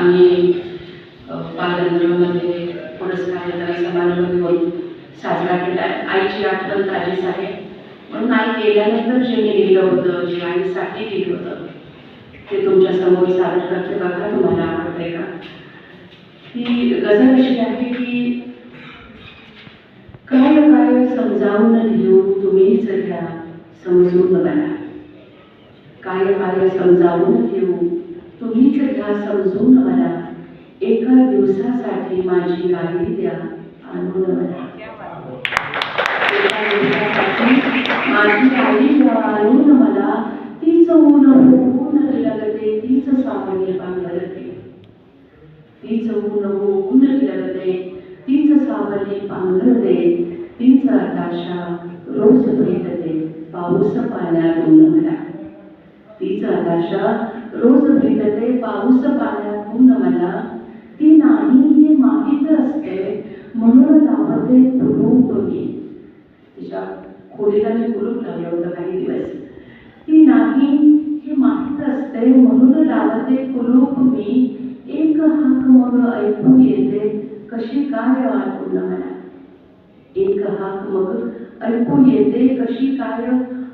आम्ही अ, बालगंधर्वमध्ये पुरस्कार समारंभ घेऊन साजरा केला. आईची आठवण ताजीच आहे. म्हणून आई गेल्यानंतर जे मी लिहिलं होतं जे आईसाठी लिहिलं होतं ते तुमच्यासमोर सादर करते बघा तुम्हाला आवडते का? ही गजल अशी आहे की काय काय समजावून घेऊन तुम्ही घ्या समजून बघा. काय काय समजावून घेऊन तुम्हीच समजून मला एका दिवसासाठी माझी गाडी द्या आणून मला माझी गाडी द्या आणून मला. तीच ऊन होऊन लगते तीच सावली पांघरते. तीच ऊन होऊन लगते तीच सावली पांघरते तीच आकाशा रोज भेटते पाऊस पाण्यातून मला. तीच आकाशा पाऊस पाण्यातून मला ती नाही हे माहीत असते म्हणून लावते कुलूप मी तिच्या खोलीला मी कुलूप लावलं होतं काही दिवस. ती नाही हे माहीत असते म्हणून लावते कुलूप मी एक हाक मग ऐकू येते कशी काय वाटून मला एक हाक मग ऐकू येते कशी काय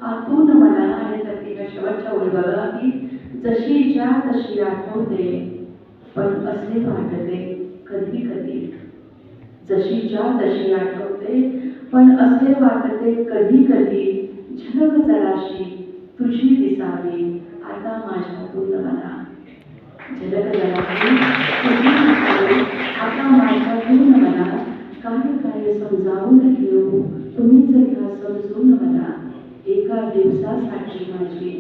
आतून ज्या आठवते पण असले वाटते कधी कधी. जशीच्या तशी आठवते पण असले वाटते कधी कधी. झलक जराशी तुझी दिसावी आता माझ्यातून मला. झलक जराशी तुझी दिसावी आता माझ्यातून मला. काय काय समजावून घेऊ तुम्हीच घ्या समजून मला एका दिवसासाठी माझी